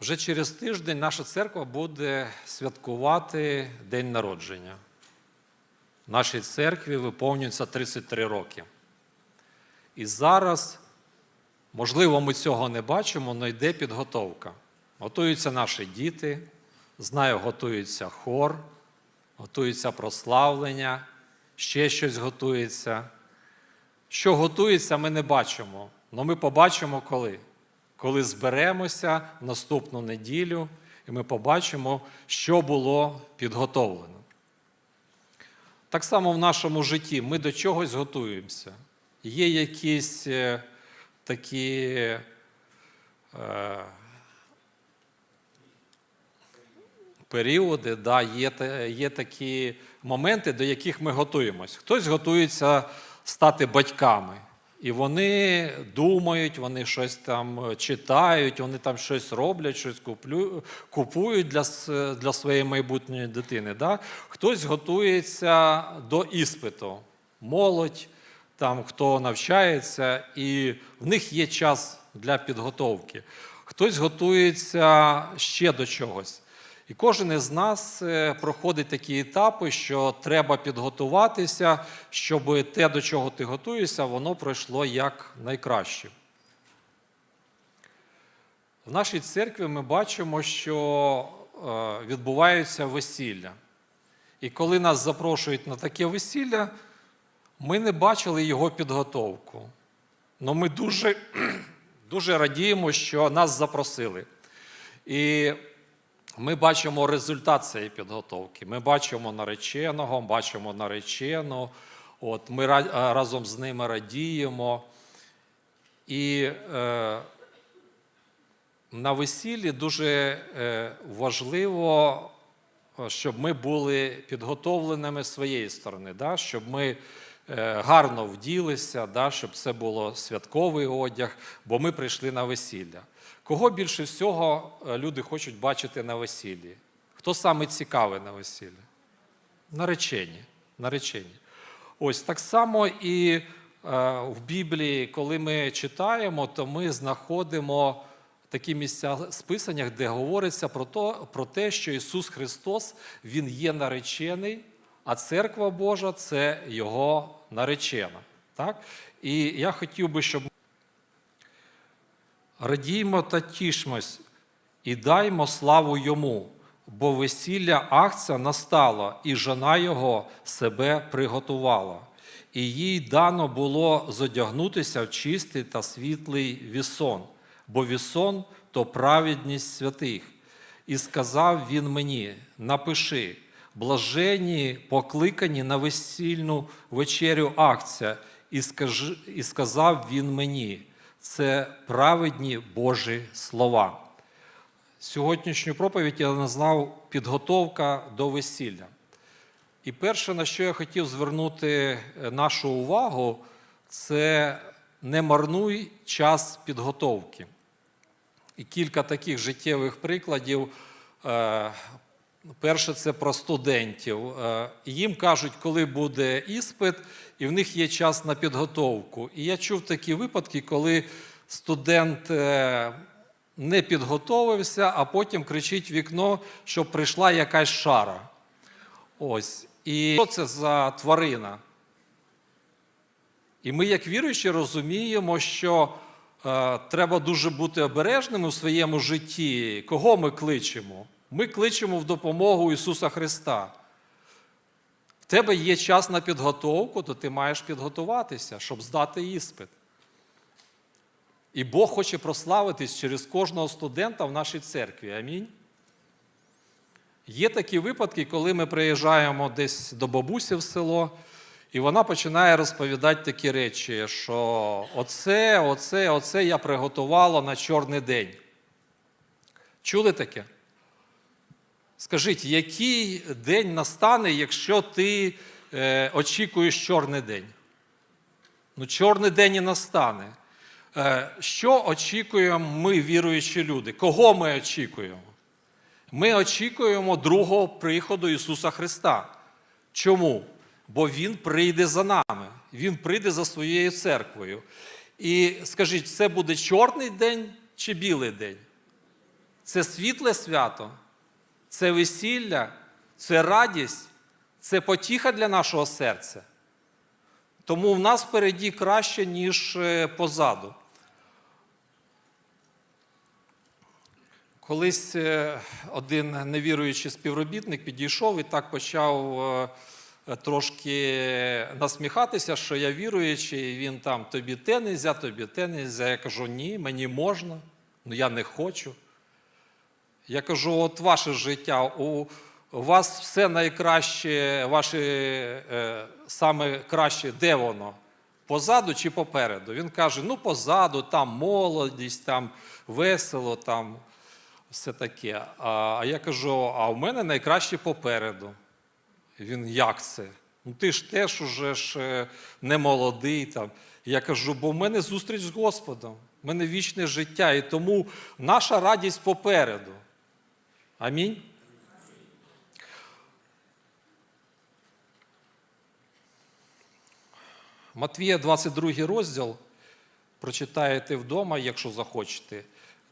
Вже через тиждень наша церква буде святкувати День народження. Нашій церкві виповнюється 33 роки. І зараз, можливо, ми цього не бачимо, але йде підготовка. Готуються наші діти, знаю, готується хор, готується прославлення, ще щось готується. Що готується, ми не бачимо. Але ми побачимо коли. Коли зберемося в наступну неділю, і ми побачимо, що було підготовлено. Так само в нашому житті ми до чогось готуємося. Є якісь е, такі е, періоди, да, є, є такі моменти, до яких ми готуємось. Хтось готується стати батьками. І вони думають, вони щось там читають, вони там щось роблять, щось куплю, купують для, для своєї майбутньої дитини. Да? Хтось готується до іспиту, молодь, там, хто навчається, і в них є час для підготовки. Хтось готується ще до чогось. І кожен із нас е, проходить такі етапи, що треба підготуватися, щоб те, до чого ти готуєшся, воно пройшло як найкраще. В нашій церкві ми бачимо, що е, відбуваються весілля. І коли нас запрошують на таке весілля, ми не бачили його підготовку. Але ми дуже, дуже радіємо, що нас запросили. І ми бачимо результат цієї підготовки. Ми бачимо нареченого, бачимо наречену. От, ми разом з ними радіємо. І е, на весіллі дуже е, важливо, е, щоб ми були підготовленими своєї сторони, да? щоб ми е, гарно вділися, да? щоб це було святковий одяг, бо ми прийшли на весілля. Кого більше всього е, люди хочуть бачити на весіллі? Хто саме цікавий на весіллі? Наречені. Наречені. Ось так само і е, в Біблії, коли ми читаємо, то ми знаходимо такі місця в списаннях, де говориться про, то, про те, що Ісус Христос Він є наречений, а церква Божа це Його наречена. Так? І я хотів би, щоб радіймо та тішмось і даймо славу йому, бо весілля Ахця настало, і жона його себе приготувала. І їй дано було зодягнутися в чистий та світлий вісон, бо вісон то праведність святих. І сказав він мені: напиши, блажені покликані на весільну вечерю акція, і, скажи, і сказав він мені, це праведні Божі слова. Сьогоднішню проповідь я назвав підготовка до весілля. І перше, на що я хотів звернути е, нашу увагу, це не марнуй час підготовки. І кілька таких життєвих прикладів. Е, Перше, це про студентів. Е, Їм кажуть, коли буде іспит, і в них є час на підготовку. І я чув такі випадки, коли студент е, не підготовився, а потім кричить вікно, щоб прийшла якась шара. Ось. І що це за тварина? І ми, як віруючі, розуміємо, що е, треба дуже бути обережними у своєму житті. Кого ми кличемо? Ми кличемо в допомогу Ісуса Христа. В тебе є час на підготовку, то ти маєш підготуватися, щоб здати іспит. І Бог хоче прославитись через кожного студента в нашій церкві. Амінь. Є такі випадки, коли ми приїжджаємо десь до бабусі в село, і вона починає розповідати такі речі, що оце, оце, оце я приготувала на чорний день. Чули таке? Скажіть, який день настане, якщо ти е, очікуєш чорний день? Ну, чорний день і настане. Е, що очікуємо ми, віруючі люди? Кого ми очікуємо? Ми очікуємо другого приходу Ісуса Христа. Чому? Бо Він прийде за нами, Він прийде за своєю церквою. І скажіть, це буде чорний день чи білий день? це світле свято, це весілля, це радість, це потіха для нашого серця. Тому в нас впереді краще, ніж е, позаду. Колись е, один невіруючий співробітник підійшов і так почав е, трошки насміхатися, що я віруючий, і він там тобі те нельзя, тобі те нельзя. Я кажу, ні, мені можна, але я не хочу. Я кажу, от ваше життя, у вас все найкраще, ваше е, саме краще, де воно? Позаду чи попереду? Він каже: ну позаду, там молодість, там весело, там все таке. А, я кажу: а в мене найкраще попереду. Він як це? Ну ти ж теж уже ж е, не молодий. Там. Я кажу, бо в мене зустріч з Господом, в мене вічне життя, і тому наша радість попереду. Амінь. Матвія 22 розділ. Прочитаєте вдома, якщо захочете.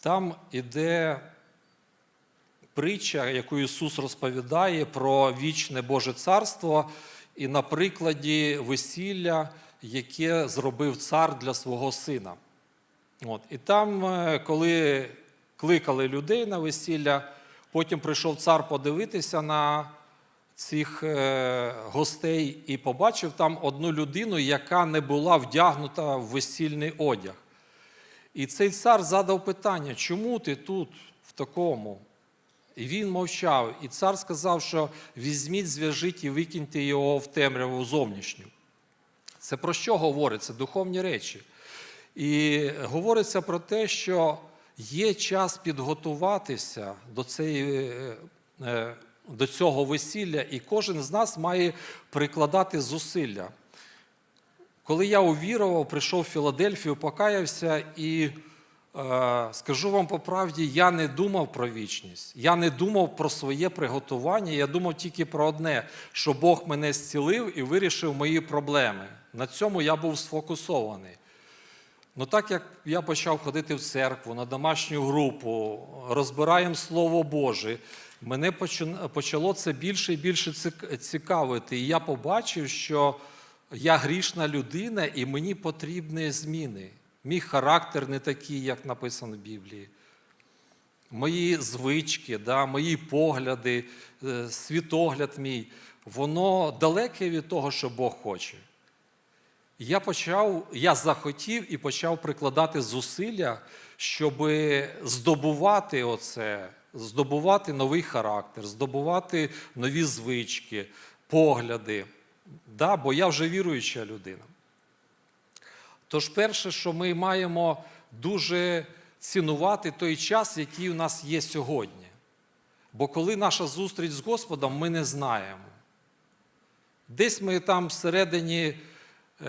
Там іде притча, яку Ісус розповідає про вічне Боже Царство, і на прикладі весілля, яке зробив цар для свого сина. От. І там, е, коли кликали людей на весілля, потім прийшов цар подивитися на цих е, гостей і побачив там одну людину, яка не була вдягнута в весільний одяг. І цей цар задав питання, чому ти тут в такому? І він мовчав. І цар сказав, що візьміть, зв'яжіть і викиньте його в темряву зовнішню. Це про що говорить? Це духовні речі. І говориться про те, що є час підготуватися до, цієї, е, е, до цього весілля, і кожен з нас має прикладати зусилля. Коли я увірував, прийшов в Філадельфію, покаявся і е, скажу вам по правді, я не думав про вічність. Я не думав про своє приготування. Я думав тільки про одне, що Бог мене зцілив і вирішив мої проблеми. На цьому я був сфокусований. Ну так як я почав ходити в церкву, на домашню групу, розбираємо Слово Боже, мене почало це більше і більше цікавити. І я побачив, що я грішна людина, і мені потрібні зміни. Мій характер не такий, як написано в Біблії. Мої звички, да, мої погляди, е, світогляд мій, воно далеке від того, що Бог хоче. Я почав, я захотів і почав прикладати зусилля, щоб здобувати оце, здобувати новий характер, здобувати нові звички, погляди. Да, бо я вже віруюча людина. Тож, перше, що ми маємо дуже цінувати той час, який у нас є сьогодні. Бо коли наша зустріч з Господом, ми не знаємо. Десь ми там всередині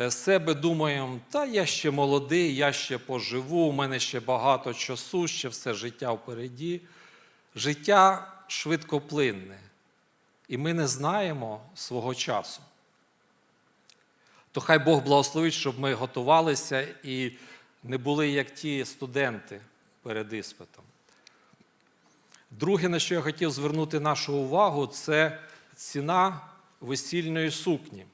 себе думаємо, та я ще молодий, я ще поживу, у мене ще багато часу, ще все життя впереді. Життя швидкоплинне, і ми не знаємо свого часу. То хай Бог благословить, щоб ми готувалися і не були як ті студенти перед іспитом. Друге, на що я хотів звернути нашу увагу, це ціна весільної сукні.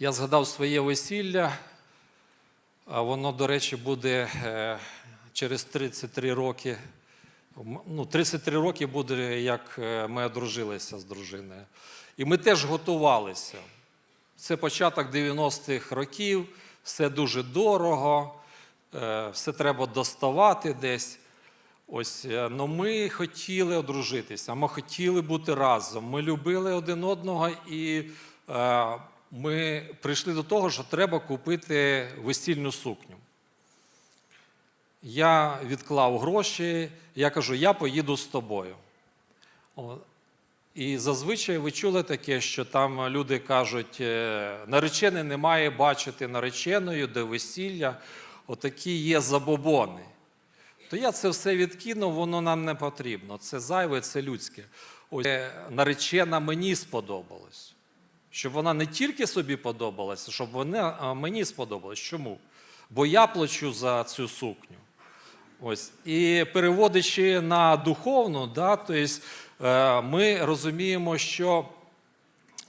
Я згадав своє весілля, а воно, до речі, буде е, через 33 роки. Ну, 33 роки буде, як е, ми одружилися з дружиною. І ми теж готувалися. Це початок 90-х років, все дуже дорого, е, все треба доставати десь. Ось, ну ми хотіли одружитися, ми хотіли бути разом. Ми любили один одного, і ми прийшли до того, що треба купити весільну сукню. Я відклав гроші, я кажу, я поїду з тобою. І зазвичай ви чули таке, що там люди кажуть, е, наречений не має бачити нареченою до весілля, отакі є забобони. То я це все відкинув, воно нам не потрібно. Це зайве, це людське. Ось е, наречена мені сподобалось. Щоб вона не тільки собі подобалася, щоб вона мені сподобалась. Чому? Бо я плачу за цю сукню. Ось. І переводячи на духовну, да, то есть, е, ми розуміємо, що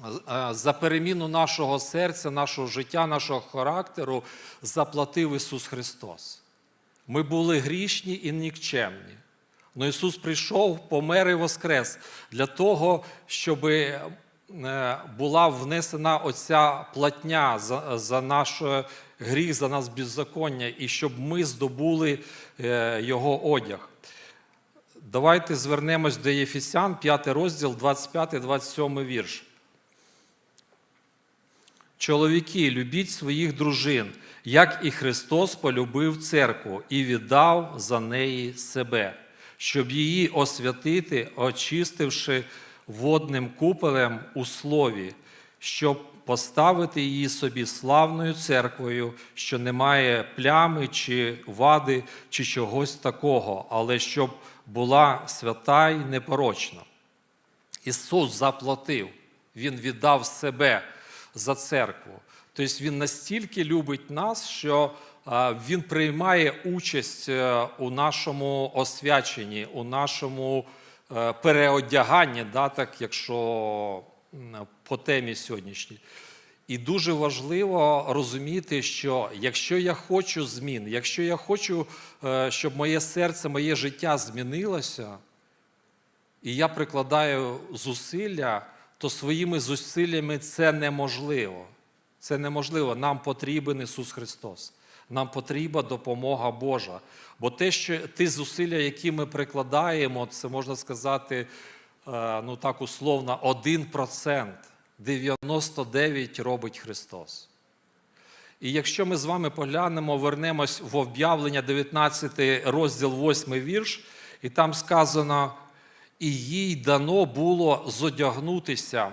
е, за переміну нашого серця, нашого життя, нашого характеру заплатив Ісус Христос. Ми були грішні і нікчемні. Но Ісус прийшов, помер і воскрес для того, щоб була внесена оця платня за, за наш гріх, за нас беззаконня, і щоб ми здобули е, Його одяг. Давайте звернемось до Єфесян, 5 розділ, 25-27 вірш. Чоловіки, любіть своїх дружин, як і Христос полюбив церкву і віддав за неї себе, щоб її освятити, очистивши водним купелем у слові, щоб поставити її собі славною церквою, що не має плями чи вади, чи чогось такого, але щоб була свята й непорочна. Ісус заплатив, Він віддав себе за церкву. Тобто Він настільки любить нас, що Він приймає участь е, у нашому освяченні, у нашому переодяганні, да, так, якщо по темі сьогоднішній. І дуже важливо розуміти, що якщо я хочу змін, якщо я хочу, е, щоб моє серце, моє життя змінилося, і я прикладаю зусилля, то своїми зусиллями це неможливо. Це неможливо. Нам потрібен Ісус Христос. Нам потрібна допомога Божа. Бо те, що ті зусилля, які ми прикладаємо, це можна сказати, е, ну так условно, 1%. 99 робить Христос. І якщо ми з вами поглянемо, вернемось в об'явлення 19 розділ 8 вірш, і там сказано, і їй дано було зодягнутися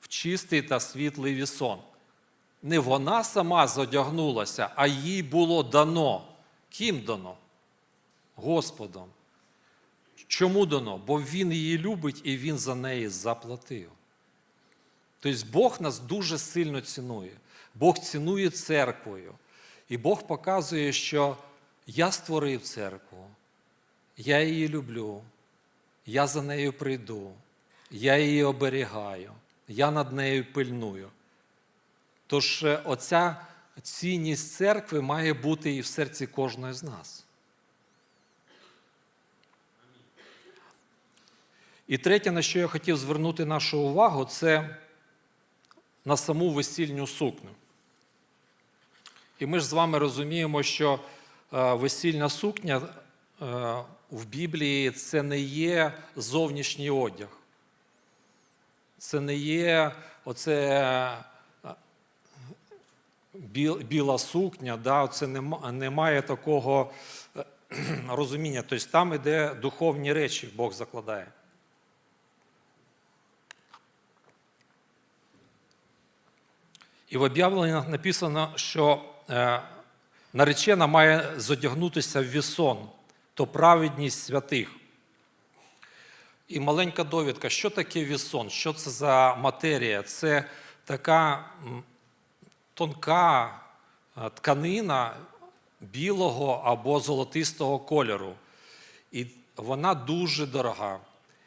в чистий та світлий вісон. Не вона сама зодягнулася, а їй було дано. Ким дано? Господом. Чому дано? Бо Він її любить і Він за неї заплатив. Тобто Бог нас дуже сильно цінує. Бог цінує церквою. І Бог показує, що я створив церкву, я її люблю, я за нею прийду, я її оберігаю, я над нею пильную. Тож е, оця цінність церкви має бути і в серці кожної з нас. І третє, на що я хотів звернути нашу увагу, це на саму весільню сукню. І ми ж з вами розуміємо, що е, весільна сукня е, в Біблії це не є зовнішній одяг. Це не є оце біла сукня, да, це нема- немає такого е, розуміння. Тобто там іде духовні речі, Бог закладає. І в об'явленнях написано, що е, наречена має зодягнутися в вісон, то праведність святих. І маленька довідка, що таке вісон? Що це за матерія? Це така тонка е, тканина білого або золотистого кольору. І вона дуже дорога.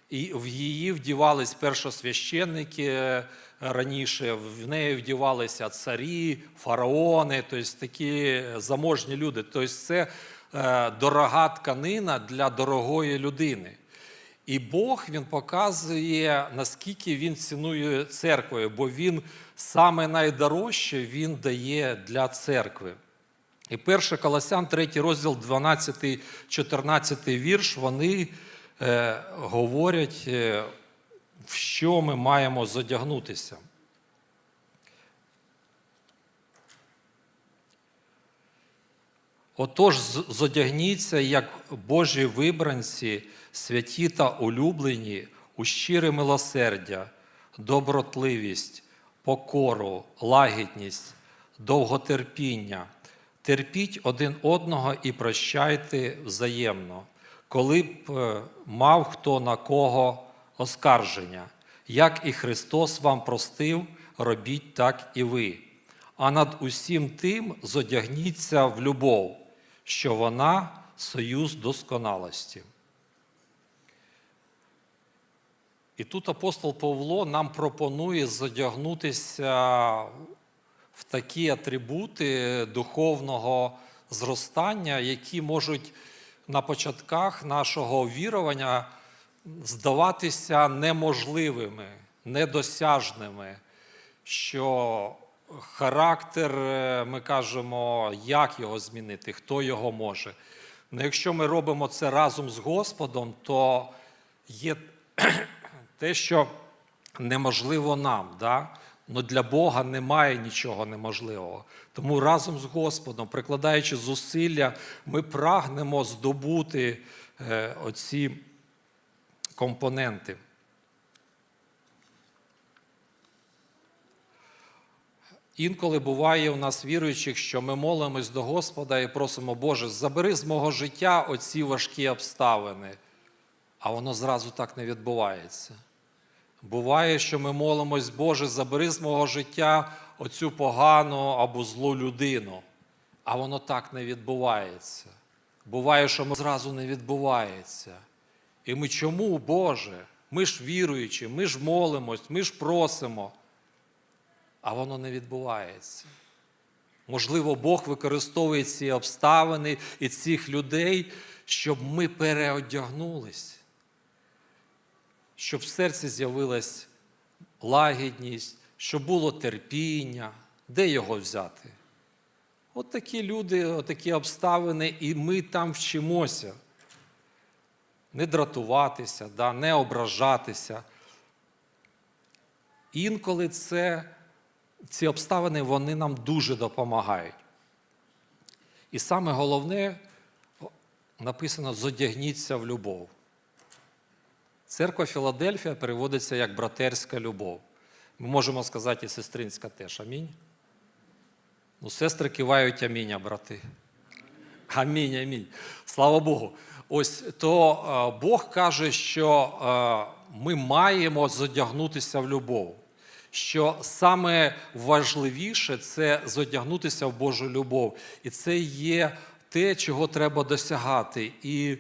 І в її вдівались першосвященники е, раніше, в неї вдівалися царі, фараони, тобто такі заможні люди. Тобто це е, дорога тканина для дорогої людини. І Бог він показує, наскільки він цінує церквою, бо він саме найдорожче він дає для церкви. І 1 Колосян, 3 розділ, 12-14 вірш, вони е, говорять, е, в що ми маємо задягнутися. Отож, зодягніться, як Божі вибранці, святі та улюблені, у щире милосердя, добротливість, покору, лагідність, довготерпіння. Терпіть один одного і прощайте взаємно, коли б е, мав хто на кого оскарження. Як і Христос вам простив, робіть так і ви. А над усім тим зодягніться в любов, що вона союз досконалості. І тут апостол Павло нам пропонує задягнутися в такі атрибути духовного зростання, які можуть на початках нашого вірування здаватися неможливими, недосяжними, що характер, е, ми кажемо, як його змінити, хто його може. Ну, якщо ми робимо це разом з Господом, то є те, що неможливо нам. Да? Но для Бога немає нічого неможливого. Тому разом з Господом, прикладаючи зусилля, ми прагнемо здобути е, оці компоненти. Інколи буває у нас віруючих, що ми молимось до Господа і просимо, Боже, забери з мого життя оці важкі обставини, а воно зразу так не відбувається. Буває, що ми молимось, Боже, забери з мого життя оцю погану або злу людину, а воно так не відбувається. Буває, що ми зразу не відбувається. І ми чому, Боже? Ми ж віруючі, ми ж молимось, ми ж просимо, а воно не відбувається. Можливо, Бог використовує ці обставини і цих людей, щоб ми переодягнулись щоб в серці з'явилась лагідність, щоб було терпіння. Де його взяти? От такі люди, от такі обставини, і ми там вчимося. Не дратуватися, да, не ображатися. Інколи це, ці обставини вони нам дуже допомагають. І саме головне написано: зодягніться в любов. Церква Філадельфія переводиться як братерська любов. Ми можемо сказати і сестринська теж. Амінь. Ну, сестри кивають амінь, а брати. Амінь, амінь. Слава Богу. Ось то е, Бог каже, що е, ми маємо зодягнутися в любов. Що саме важливіше це зодягнутися в Божу любов. І це є те, чого треба досягати. І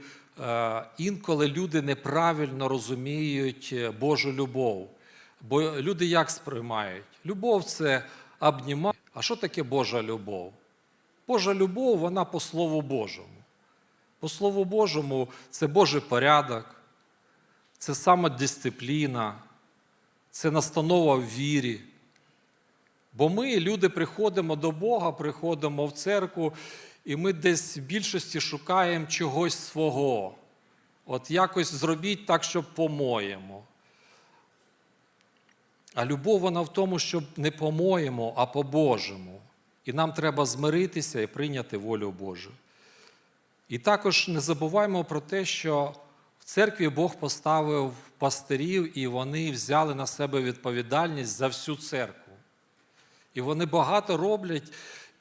інколи люди неправильно розуміють е, Божу любов. Бо люди як сприймають? Любов це обнімати. А що таке Божа любов? Божа любов, вона по Слову Божому. По Слову Божому, це Божий порядок, це самодисципліна, це настанова в вірі. Бо ми, люди, приходимо до Бога, приходимо в церкву, і ми десь в більшості шукаємо чогось свого. От якось зробіть так, щоб по-моєму. А любов вона в тому, щоб не по-моєму, а по-божому. І нам треба змиритися і прийняти волю Божу. І також не забуваємо про те, що в церкві Бог поставив пастирів, і вони взяли на себе відповідальність за всю церкву. І вони багато роблять.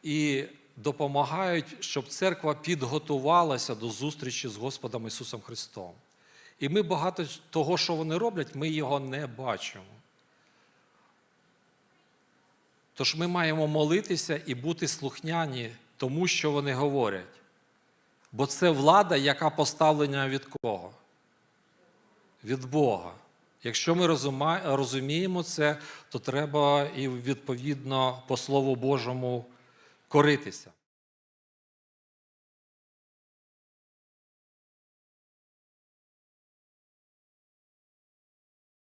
І допомагають, щоб церква підготувалася до зустрічі з Господом Ісусом Христом. І ми багато того, що вони роблять, ми його не бачимо. Тож ми маємо молитися і бути слухняні тому, що вони говорять. Бо це влада, яка поставлена від кого? Від Бога. Якщо ми розуміємо це, то треба і відповідно по Слову Божому коритися.